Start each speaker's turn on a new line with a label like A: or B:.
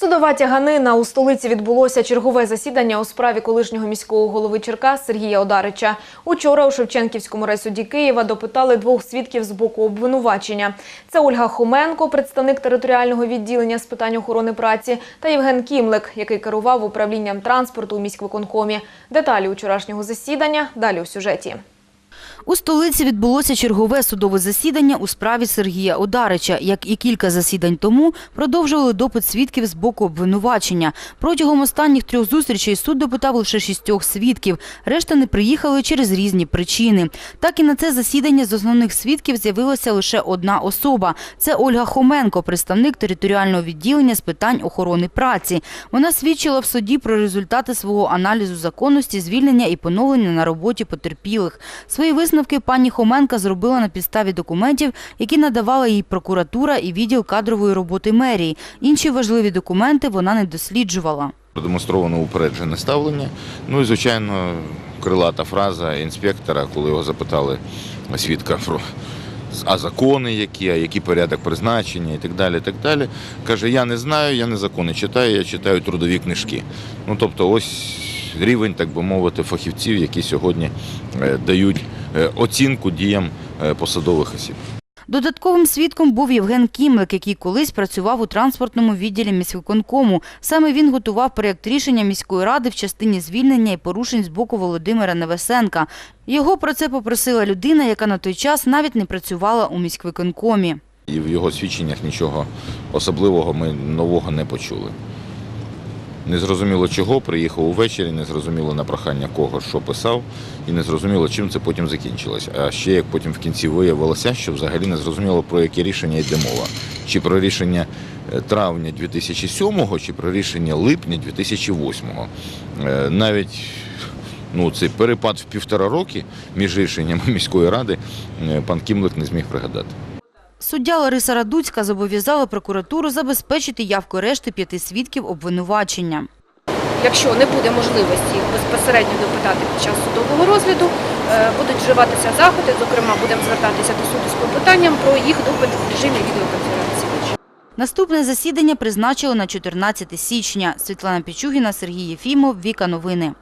A: Судова тяганина у столиці відбулося чергове засідання у справі колишнього міського голови Черкас Сергія Одарича. Учора у Шевченківському райсуді Києва допитали двох свідків з боку обвинувачення. Це Ольга Хоменко, представник територіального відділення з питань охорони праці, та Євген Кімлик, який керував управлінням транспорту у міськвиконкомі. Деталі учорашнього засідання далі у сюжеті.
B: У столиці відбулося чергове судове засідання у справі Сергія Одарича. Як і кілька засідань тому, продовжували допит свідків з боку обвинувачення. Протягом останніх трьох зустрічей суд допитав лише шістьох свідків. Решта не приїхали через різні причини. Так і на це засідання з основних свідків з'явилася лише одна особа. Це Ольга Хоменко, представник територіального відділення з питань охорони праці. Вона свідчила в суді про результати свого аналізу законності, звільнення і поновлення на роботі потерпілих. Свої висновки пані Хоменка зробила на підставі документів, які надавала їй прокуратура і відділ кадрової роботи мерії. Інші важливі документи вона не досліджувала.
C: Продемонстровано упереджене ставлення. Ну і, звичайно, крилата фраза інспектора, коли його запитали свідка про а закони які, а який порядок призначення і так далі. так далі. Каже, я не знаю, я не закони читаю, я читаю трудові книжки. Ну, тобто, ось рівень, так би мовити, фахівців, які сьогодні е, дають е, оцінку діям е, посадових осіб.
B: Додатковим свідком був Євген Кімлик, який колись працював у транспортному відділі міськвиконкому. Саме він готував проєкт рішення міської ради в частині звільнення і порушень з боку Володимира Невесенка. Його про це попросила людина, яка на той час навіть не працювала у міськвиконкомі.
C: І в його свідченнях нічого особливого ми нового не почули. Незрозуміло чого, приїхав увечері, незрозуміло на прохання кого, що писав, і незрозуміло, чим це потім закінчилось. А ще як потім в кінці виявилося, що взагалі не зрозуміло, про яке рішення йде мова. Чи про рішення е, травня 2007-го, чи про рішення липня 2008-го. Е, Навіть ну, цей перепад в півтора роки між рішеннями міської ради е, пан Кімлик не зміг пригадати.
B: Суддя Лариса Радуцька зобов'язала прокуратуру забезпечити явку решти п'яти свідків обвинувачення.
D: Якщо не буде можливості їх безпосередньо допитати під час судового розгляду, е, будуть вживатися заходи. Зокрема, будемо звертатися до суду з клопотанням про їх допит в режимі відеоконференції.
B: Наступне засідання призначили на 14 січня. Світлана Пічугіна, Сергій Єфімов, Віка Новини.